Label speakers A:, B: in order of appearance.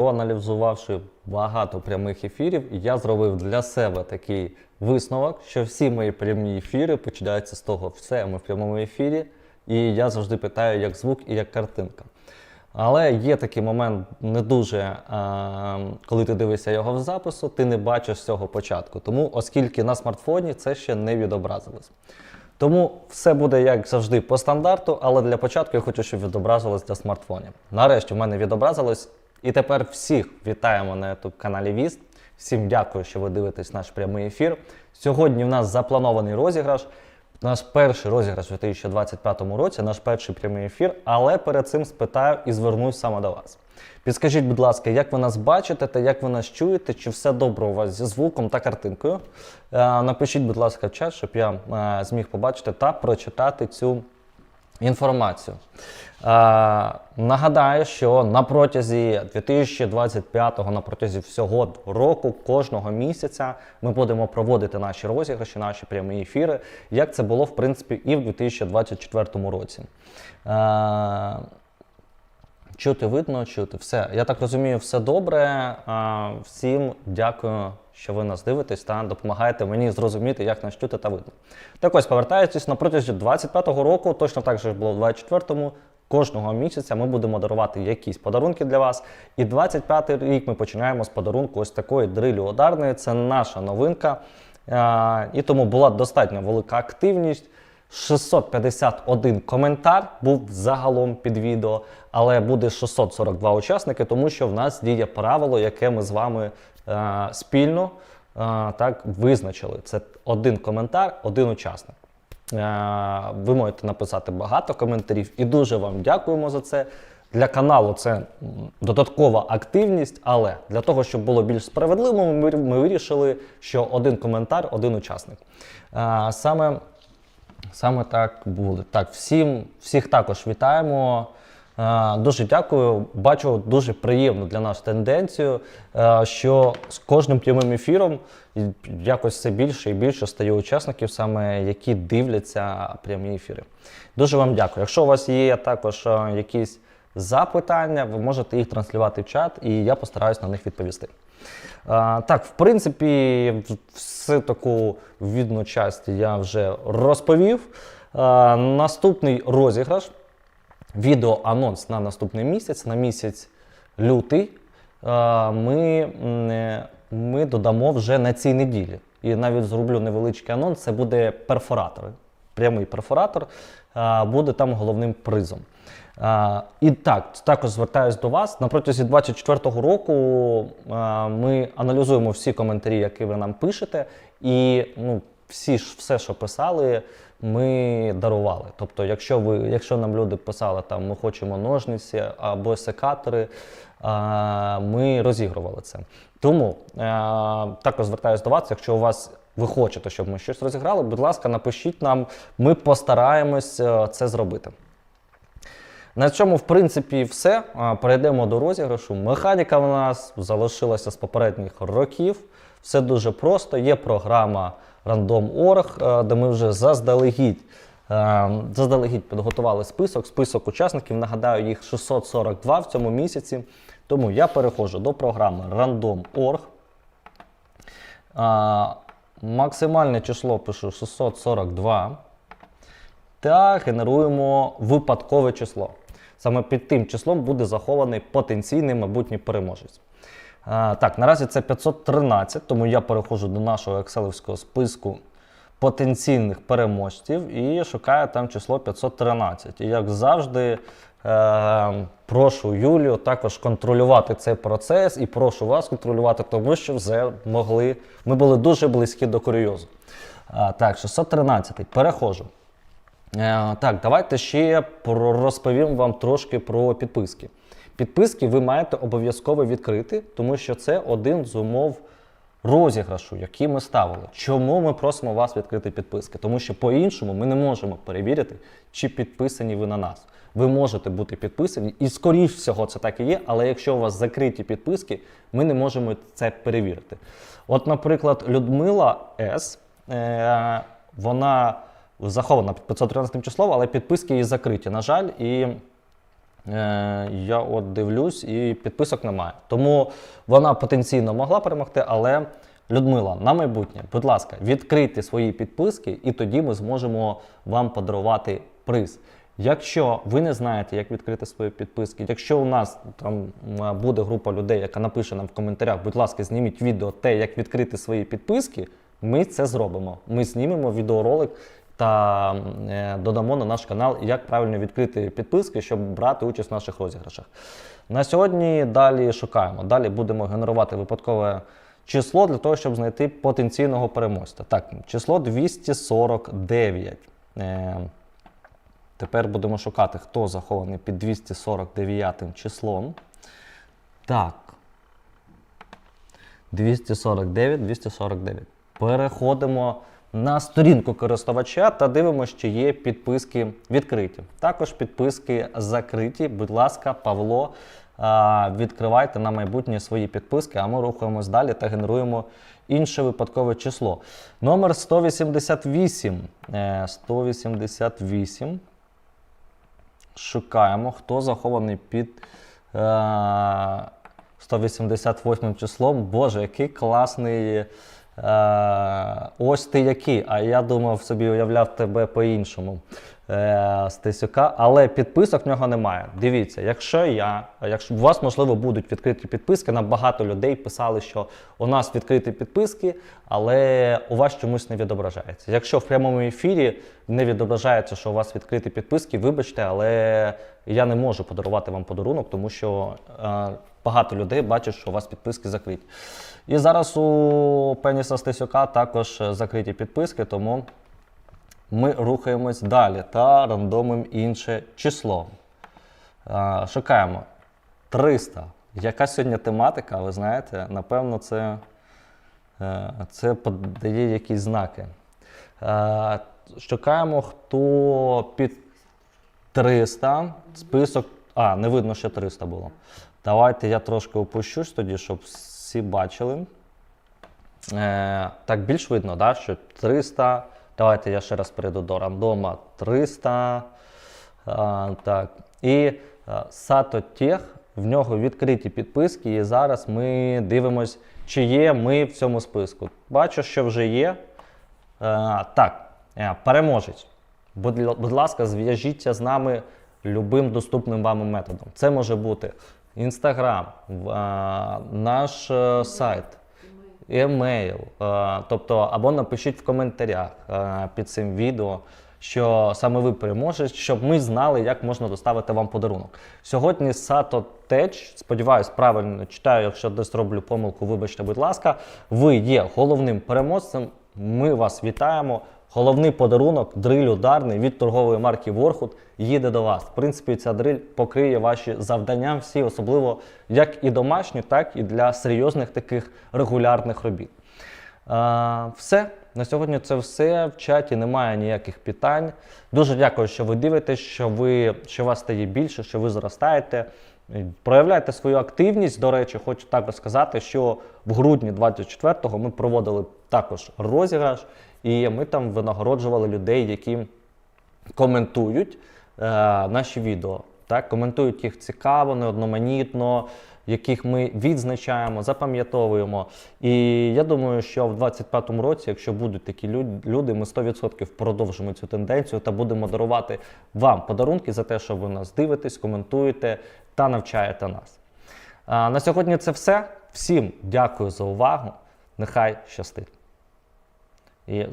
A: Проаналізувавши багато прямих ефірів, я зробив для себе такий висновок, що всі мої прямі ефіри починаються з того, все ми в прямому ефірі, і я завжди питаю, як звук і як картинка. Але є такий момент не дуже, е, коли ти дивишся його в запису, ти не бачиш з цього початку. Тому, оскільки на смартфоні це ще не відобразилось. Тому все буде як завжди по стандарту, але для початку я хочу, щоб відобразилось для смартфонів. Нарешті в мене відобразилось. І тепер всіх вітаємо на youtube каналі Віст. Всім дякую, що ви дивитесь наш прямий ефір. Сьогодні в нас запланований розіграш. Наш перший розіграш у 2025 році, наш перший прямий ефір, але перед цим спитаю і звернусь саме до вас. Підскажіть, будь ласка, як ви нас бачите та як ви нас чуєте, чи все добре у вас зі звуком та картинкою? Е, Напишіть, будь ласка, в чат, щоб я е, зміг побачити та прочитати цю інформацію. Е, нагадаю, що на протязі 2025-го, на протязі всього року, кожного місяця ми будемо проводити наші розіграші, наші прямі ефіри, як це було в принципі і в 2024 році. Е, Чути видно, чути все. Я так розумію, все добре. А, Всім дякую, що ви нас дивитесь та допомагаєте мені зрозуміти, як нас чути та видно. Так ось, повертаючись на протязі 25-го року, точно так же було в 24-му. Кожного місяця ми будемо дарувати якісь подарунки для вас. І 25-й рік ми починаємо з подарунку ось такої дрилі ударної. Це наша новинка. І тому була достатньо велика активність. 651 коментар був загалом під відео, але буде 642 учасники, тому що в нас діє правило, яке ми з вами е, спільно е, так визначили. Це один коментар, один учасник. Е, ви можете написати багато коментарів і дуже вам дякуємо за це. Для каналу це додаткова активність, але для того, щоб було більш справедливо, ми, вирішили, що один коментар, один учасник. Е, саме Саме так буде. Так, всім, всіх також вітаємо. Е, Дуже дякую. Бачу дуже приємну для нас тенденцію, е, що з кожним прямим ефіром якось все більше і більше стає учасників, саме які дивляться прямі ефіри. Дуже вам дякую. Якщо у вас є також е, якісь запитання, ви можете їх транслювати в чат, і я постараюсь на них відповісти. А, так, в принципі, всю таку відну часть я вже розповів. А, наступний розіграш, відео-анонс на наступний місяць, на місяць лютий, ми, е, ми додамо вже на цій неділі. І навіть зроблю невеличкий анонс, це буде перфоратор. Прямий перфоратор буде там головним призом. А, і так, також звертаюсь до вас. На протязі 24-го року а, ми аналізуємо всі коментарі, які ви нам пишете, і ну, всі ж все, що писали, ми дарували. Тобто, якщо ви, якщо нам люди писали, там ми хочемо ножниці або секатори, а, ми розігрували це. Тому а, також звертаюсь до вас, якщо у вас ви хочете, щоб ми щось розіграли, будь ласка, напишіть нам, ми постараємось е, це зробити. На цьому, в принципі, все. Перейдемо до розіграшу. Механіка в нас залишилася з попередніх років. Все дуже просто. Є програма Random.org, е, де ми вже заздалегідь, е, заздалегідь підготували список. Список учасників. Нагадаю, їх 642 в цьому місяці. Тому я переходжу до програми Random.org. Максимальне число пишу 642 та генеруємо випадкове число. Саме під тим числом буде захований потенційний майбутній переможець. А, так, наразі це 513, тому я переходжу до нашого екселівського списку потенційних переможців і шукаю там число 513. І як завжди, е, прошу Юлію також контролювати цей процес і прошу вас контролювати, тому що вже могли, ми були дуже близькі до курйозу. Так, 613. Переходжу. Е, Так, давайте ще розповім вам трошки про підписки. Підписки ви маєте обов'язково відкрити, тому що це один з умов розіграшу, який ми ставили. Чому ми просимо вас відкрити підписки? Тому що по-іншому ми не можемо перевірити, чи підписані ви на нас. Ви можете бути підписані, і скоріш всього це так і є, але якщо у вас закриті підписки, ми не можемо це перевірити. От, наприклад, Людмила С. Е, вона захована під 513 числом, але підписки її закриті, на жаль, і Е, я от дивлюсь і підписок немає. Тому вона потенційно могла перемогти, але Людмила, на майбутнє, будь ласка, відкрийте свої підписки, і тоді ми зможемо вам подарувати приз. Якщо ви не знаєте, як відкрити свої підписки, якщо у нас там буде група людей, яка напише нам в коментарях, будь ласка, зніміть відео те, як відкрити свої підписки, ми це зробимо. Ми знімемо відеоролик та е, додамо на наш канал, як правильно відкрити підписки, щоб брати участь в наших розіграшах. На сьогодні далі шукаємо. Далі будемо генерувати випадкове число для того, щоб знайти потенційного переможця. Так, число 249. Е, Тепер будемо шукати, хто захований під 249 числом. Так. 249, 249. Переходимо на сторінку користувача та дивимося, чи є підписки відкриті. Також підписки закриті. Будь ласка, Павло, відкривайте на майбутнє свої підписки, а ми рухаємось далі та генеруємо інше випадкове число. Номер 188. Е, 188. Шукаємо, хто захований під е, 188 числом. Боже, який класний. Е, ось ти який. А я думав собі, уявляв тебе по-іншому. Е, Стасюка, але підписок в нього немає. Дивіться, якщо я, якщо у вас можливо будуть відкриті підписки, нам багато людей писали, що у нас відкриті підписки, але у вас чомусь не відображається. Якщо в прямому ефірі не відображається, що у вас відкриті підписки, вибачте, але я не можу подарувати вам подарунок, тому що е, багато людей бачать, що у вас підписки закриті. І зараз у Пеніса Стасюка також е, закриті підписки, тому ми рухаємось далі та рандомим інше число. Шукаємо 300. Яка сьогодні тематика, ви знаєте, напевно, це, е, це подає якісь знаки. Е, Шукаємо, хто під 300. Список. А, не видно, що 300 було. Давайте я трошки опущусь тоді, щоб всі бачили. Е, так, більш видно, да, що 300. Давайте я ще раз перейду до рандома 300. А, так. І а, Sato Tech, в нього відкриті підписки, і зараз ми дивимось, чи є ми в цьому списку. Бачу, що вже є. А, так, е, переможець. Будь ласка, зв'яжіться з нами любим доступним вам методом. Це може бути Інстаграм, наш е, сайт емейл, е, тобто або напишіть в коментарях е, під цим відео, що саме ви переможете, щоб ми знали, як можна доставити вам подарунок. Сьогодні Сато Теч, сподіваюсь, правильно читаю, якщо десь роблю помилку, вибачте, будь ласка, ви є головним переможцем. Ми вас вітаємо. Головний подарунок, дриль ударний від торгової марки Ворхут їде до вас. В принципі, ця дриль покриє ваші завдання всі, особливо як і домашні, так і для серйозних таких регулярних робіт. А, все. На сьогодні це все. В чаті немає ніяких питань. Дуже дякую, що ви дивитесь, що ви що вас стає більше, що ви зростаєте. Проявляйте свою активність. До речі, хочу також сказати, що в грудні 24-го ми проводили також розіграш, і ми там винагороджували людей, які коментують е, наші відео. Так? Коментують їх цікаво, неодноманітно, яких ми відзначаємо, запам'ятовуємо. І я думаю, що в 25-му році, якщо будуть такі люди, ми 100% продовжимо цю тенденцію та будемо дарувати вам подарунки за те, що ви нас дивитесь, коментуєте та навчаєте нас. А, на сьогодні це все. Всім дякую за увагу. Нехай щастить. Yes.